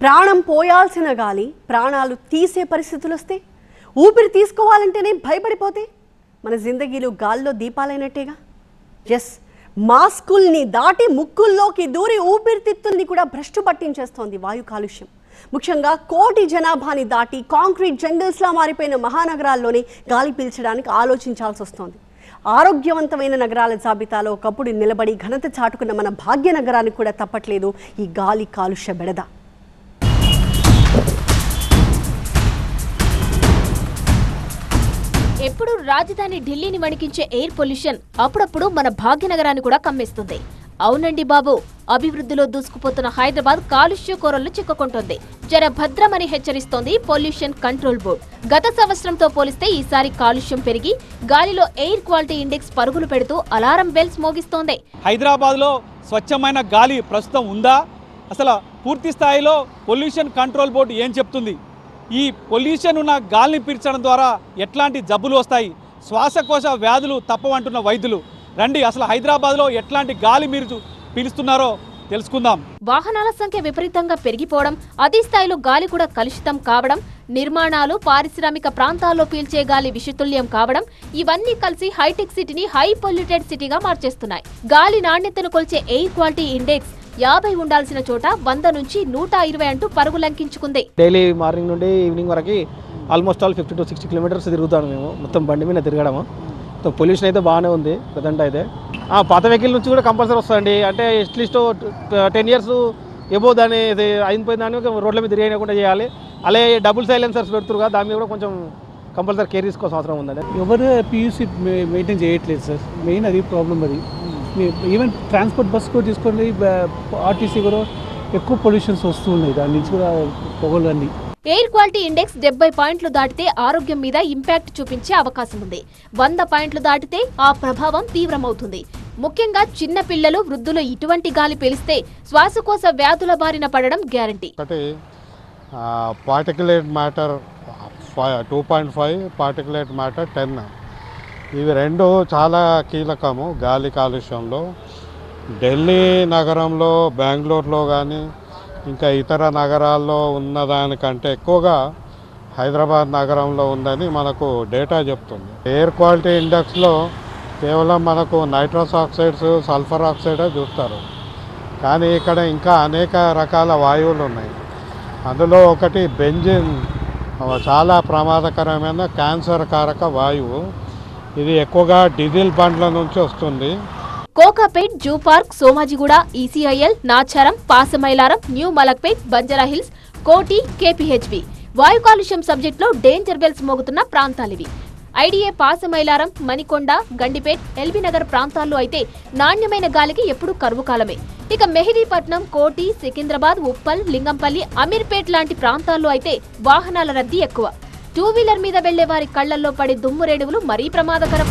ప్రాణం పోయాల్సిన గాలి ప్రాణాలు తీసే పరిస్థితులు వస్తే ఊపిరి తీసుకోవాలంటేనే భయపడిపోతే మన జిందగీలు గాల్లో దీపాలైనట్టేగా? ఎస్ మాస్కుల్ని దాటి ముక్కుల్లోకి దూరి ఊపిరితిత్తుల్ని కూడా భ్రష్టు పట్టించేస్తోంది వాయు కాలుష్యం. ముఖ్యంగా కోటి జనాభాని దాటి కాంక్రీట్ జంగిల్స్లా మారిపోయిన మహానగరాల్లోనే గాలి పీల్చడానికి ఆలోచించాల్సి వస్తోంది ఆరోగ్యవంతమైన నగరాల జాబితాలో ఒకప్పుడు నిలబడి ఘనత చాటుకున్న మన భాగ్య నగరానికి కూడా తప్పట్లేదు ఈ గాలి కాలుష్య బెడద. ఎప్పుడు రాజధాని ఢిల్లీని వణికించే ఎయిర్ పొల్యూషన్ అప్పుడప్పుడు మన భాగ్యనగరాన్ని కూడా కమ్మేస్తుంది. అవునండి బాబు అభివృద్ధిలో దూసుకుపోతున్న హైదరాబాద్ కాలుష్య కోరల్లో చిక్కుకుంటోంది. జర భద్రమని హెచ్చరిస్తోంది పొల్యూషన్ కంట్రోల్ బోర్డ్. గత సంవత్సరంతో పోలిస్తే ఈసారి కాలుష్యం పెరిగి గాలిలో ఎయిర్ క్వాలిటీ ఇండెక్స్ పరుగులు పెడుతూ అలారం బెల్స్ మోగిస్తోంది. హైదరాబాద్లో స్వచ్ఛమైన గాలి ప్రస్తుతం ఉందా? అసలు పూర్తి స్థాయిలో పొల్యూషన్ కంట్రోల్ బోర్డు ఏం చెప్తుంది? ఈ పొల్యూషన్ ఉన్న గాలిని పీల్చడం ద్వారా ఎట్లాంటి జబ్బులు వస్తాయి? శ్వాసకోశ వ్యాధులు తప్పవంటున్న వైద్యులు. రండి అసలు హైదరాబాద్లో ఎట్లాంటి గాలి మీరు పీలుస్తున్నారో తెలుసుకుందాం. వాహనాల సంఖ్య విపరీతంగా పెరిగిపోవడం అదే స్థాయిలో గాలి కూడా కలుషితం కావడం నిర్మాణాలు పారిశ్రామిక ప్రాంతాల్లో పీల్చే గాలి విషతుల్యం కావడం ఇవన్నీ కలిసి హైటెక్ సిటీని హై పొల్యూటెడ్ సిటీగా మార్చేస్తున్నాయి. గాలి నాణ్యతను కొలిచే ఎయిర్ క్వాలిటీ ఇండెక్స్ యాభై ఉండాల్సిన చోట వంద నుంచి నూట ఇరవై అంటూ పరుగు లంకించుకుంది. డైలీ మార్నింగ్ నుండి ఈవినింగ్ వరకు almost all fifty to sixty kilometres తిరుగుతాను మేము. మొత్తం బండి మీద తిరగడము. మొత్తం పొల్యూషన్ అయితే బాగానే ఉంది ప్రజెంట్ అయితే. ఆ, పాత వెహికల్ నుంచి కూడా కంపల్సరీ వస్తుందండి. అంటే అట్లీస్ట్ టెన్ ఇయర్స్ ఎబో దాన్ని ఇది అయిపోయిన దాన్ని రోడ్ల మీద తిరిగకుండా చేయాలి. అలాగే డబుల్ సైలెన్సర్స్ పెడుతురు కదా దాని మీద కూడా కొంచెం కంపల్సరీ కేర్ తీసుకోవాల్సిన అవసరం ఉందండి. ఎవరు పియూసీ మెయింటైన్ చేయట్లేదు సార్. మెయిన్ అది ప్రాబ్లం అది. ఈవెన్ ట్రాన్స్పోర్ట్ బస్ కూడా తీసుకోండి ఆర్టీసీ కూడా ఎక్కువ పొల్యూషన్స్ వస్తూ ఉన్నాయి. దాని నుంచి కూడా పొగలు అన్నీ ఎయిర్ క్వాలిటీ ఇండెక్స్ డెబ్బై పాయింట్లు దాటితే ఆరోగ్యం మీద ఇంపాక్ట్ చూపించే అవకాశం ఉంది. వంద పాయింట్లు దాటితే ఆ ప్రభావం తీవ్రమవుతుంది. ముఖ్యంగా చిన్న పిల్లలు వృద్ధులు ఇటువంటి గాలి పీలిస్తే శ్వాసకోశ వ్యాధుల బారిన పడడం గ్యారంటీ. ఒకటి particulate matter five two point five particulate matter ten ఇవి రెండు చాలా కీలకము. గాలి కాలుష్యంలో. ఢిల్లీ నగరంలో బెంగళూరులో కానీ ఇంకా ఇతర నగరాల్లో ఉన్నదానికంటే ఎక్కువగా హైదరాబాద్ నగరంలో ఉందని మనకు డేటా చెప్తుంది. ఎయిర్ క్వాలిటీ ఇండెక్స్లో కేవలం మనకు నైట్రస్ ఆక్సైడ్స్ సల్ఫర్ ఆక్సైడే చూస్తారు. కానీ ఇక్కడ ఇంకా అనేక రకాల వాయువులు ఉన్నాయి. అందులో ఒకటి బెంజిన్ చాలా ప్రమాదకరమైన క్యాన్సర్ కారక వాయువు. ఇది ఎక్కువగా డీజిల్ బండ్ల నుంచి వస్తుంది. Kokapet zoo park Somajiguda ECIL Nacharam Pasamailaram new Malakpet Banjara Hills Koti KPHB. వాయు కాలుష్యం సబ్జెక్టులో డేంజర్ బెల్స్ మోగుతున్న ప్రాంతాలివి. ఐడిఏ పాసమైలారం మణికొండ గండిపేట్ ఎల్బీ నగర్ ప్రాంతాల్లో అయితే నాణ్యమైన గాలికి ఎప్పుడూ కరువు కాలమే. ఇక మెహిదీపట్నం కోటి సికింద్రాబాద్ ఉప్పల్ లింగంపల్లి అమీర్పేట్ లాంటి ప్రాంతాల్లో అయితే వాహనాల రద్దీ ఎక్కువ. టూ వీలర్ మీద వెళ్ళే వారి కళ్ళల్లో పడే దుమ్ము రేణువులు మరీ ప్రమాదకరం.